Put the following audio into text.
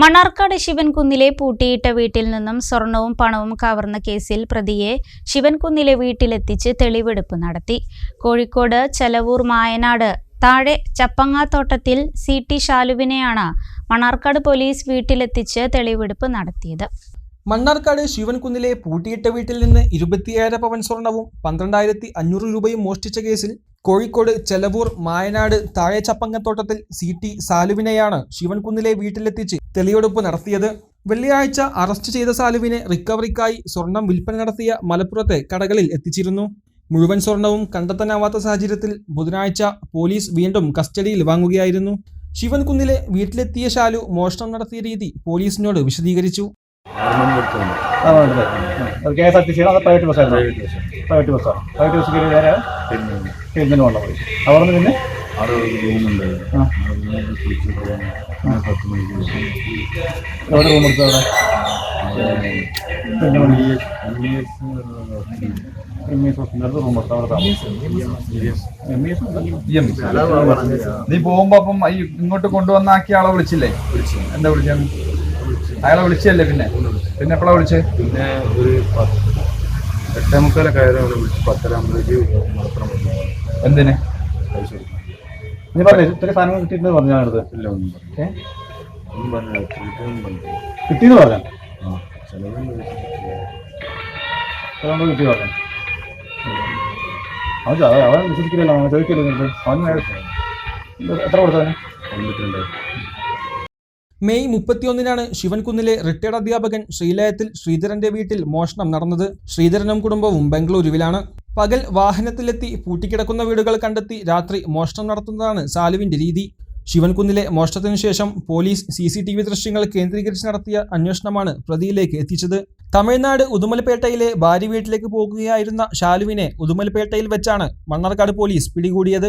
മണ്ണാർക്കാട് ശിവൻകുന്നിലെ പൂട്ടിയിട്ട വീട്ടിൽ നിന്നും സ്വർണവും പണവും കവർന്ന കേസിൽ പ്രതിയെ ശിവൻകുന്നിലെ വീട്ടിലെത്തിച്ച് തെളിവെടുപ്പ് നടത്തി. കോഴിക്കോട് ചെലവൂർ മായനാട് താഴെ ചപ്പങ്ങാത്തോട്ടത്തിൽ സി ടി ശാലുവിനെയാണ് മണ്ണാർക്കാട് പോലീസ് വീട്ടിലെത്തിച്ച് തെളിവെടുപ്പ് നടത്തിയത്. മണ്ണാർക്കാട് ശിവൻകുന്നിലെ പൂട്ടിയിട്ട വീട്ടിൽ നിന്ന് ഇരുപത്തിയേഴ് പവൻ സ്വർണവും പന്ത്രണ്ടായിരത്തി അഞ്ഞൂറ് രൂപയും മോഷ്ടിച്ച കേസിൽ കോഴിക്കോട് ചെലവൂർ മായനാട് താഴെ ചപ്പങ്ങത്തോട്ടത്തിൽ സി ടി സാലുവിനെയാണ് ശിവൻകുന്നിലെ വീട്ടിലെത്തിച്ച് തെളിവെടുപ്പ് നടത്തിയത്. വെള്ളിയാഴ്ച അറസ്റ്റ് ചെയ്ത സാലുവിനെ റിക്കവറിക്കായി സ്വർണം വിൽപ്പന നടത്തിയ മലപ്പുറത്തെ കടകളിൽ എത്തിച്ചിരുന്നു. മുഴുവൻ സ്വർണവും കണ്ടെത്താനാവാത്ത സാഹചര്യത്തിൽ ബുധനാഴ്ച പോലീസ് വീണ്ടും കസ്റ്റഡിയിൽ വാങ്ങുകയായിരുന്നു. ശിവൻകുന്നിലെ വീട്ടിലെത്തിയ ശാലു മോഷണം നടത്തിയ രീതി പോലീസിനോട് വിശദീകരിച്ചു. കെ എസ് ആർ ടി സിയാണ് അത് പ്രൈവറ്റ് ബസ്സായിരുന്നു. പ്രൈവറ്റ് ബസ്സാണ് പ്രൈവറ്റ് ബസ് കയറി നേരെ പെരിന്തൽമണ്ണ കൊണ്ട പോയി. അവിടെ? നിന്ന് പിന്നെ. എവിടെ റൂം അവിടെ എം എസ് റൂം എടുത്ത് അവിടെ നീ പോകുമ്പോ അപ്പം ഇങ്ങോട്ട് കൊണ്ടുവന്നാക്കിയ ആളെ വിളിച്ചില്ലേ? എന്താ വിളിച്ചാണ് അയാളെ വിളിച്ചല്ലേ പിന്നെ? പിന്നെ എപ്പോഴാ വിളിച്ചേ? പിന്നെ ഒരു എട്ടേ മുക്കാലൊക്കെ ആയാലും അവിടെ വിളിച്ച് പത്തര എന്തിനെ? മലപ്പുറം നീ പറഞ്ഞു ഇത്ര സാധനങ്ങൾ കിട്ടിയിട്ട് പറഞ്ഞു ഞാൻ അടുത്ത് ഇല്ല ഒന്നും പറഞ്ഞു ഒന്നും പറഞ്ഞു കിട്ടിയെന്ന് പറഞ്ഞു? ആ. കിട്ടി പറഞ്ഞു? അവൻ അവൻ വിശ്വസിക്കില്ലല്ലോ ചോദിക്കില്ല അവൻ എത്ര കൊടുത്തു മെയ് മുപ്പത്തിയൊന്നിനാണ് ശിവൻകുന്നിലെ റിട്ടയർഡ് അധ്യാപകൻ ശ്രീലയത്തിൽ ശ്രീധരന്റെ വീട്ടിൽ മോഷണം നടന്നത്. ശ്രീധരനും കുടുംബവും ബംഗളൂരുവിലാണ്. പകൽ വാഹനത്തിലെത്തി പൂട്ടിക്കിടക്കുന്ന വീടുകൾ കണ്ടെത്തി രാത്രി മോഷണം നടത്തുന്നതാണ് സാലുവിന്റെ രീതി. ശിവൻകുന്നിലെ മോഷണത്തിനു ശേഷം police C C T V ദൃശ്യങ്ങൾ കേന്ദ്രീകരിച്ച് നടത്തിയ അന്വേഷണമാണ് പ്രതിയിലേക്ക് എത്തിച്ചത്. തമിഴ്നാട് ഉദുമൽപേട്ടയിലെ ഭാര്യ വീട്ടിലേക്ക് പോകുകയായിരുന്ന ഷാലുവിനെ ഉദുമൽപേട്ടയിൽ വെച്ചാണ് മണ്ണാർക്കാട് പോലീസ് പിടികൂടിയത്.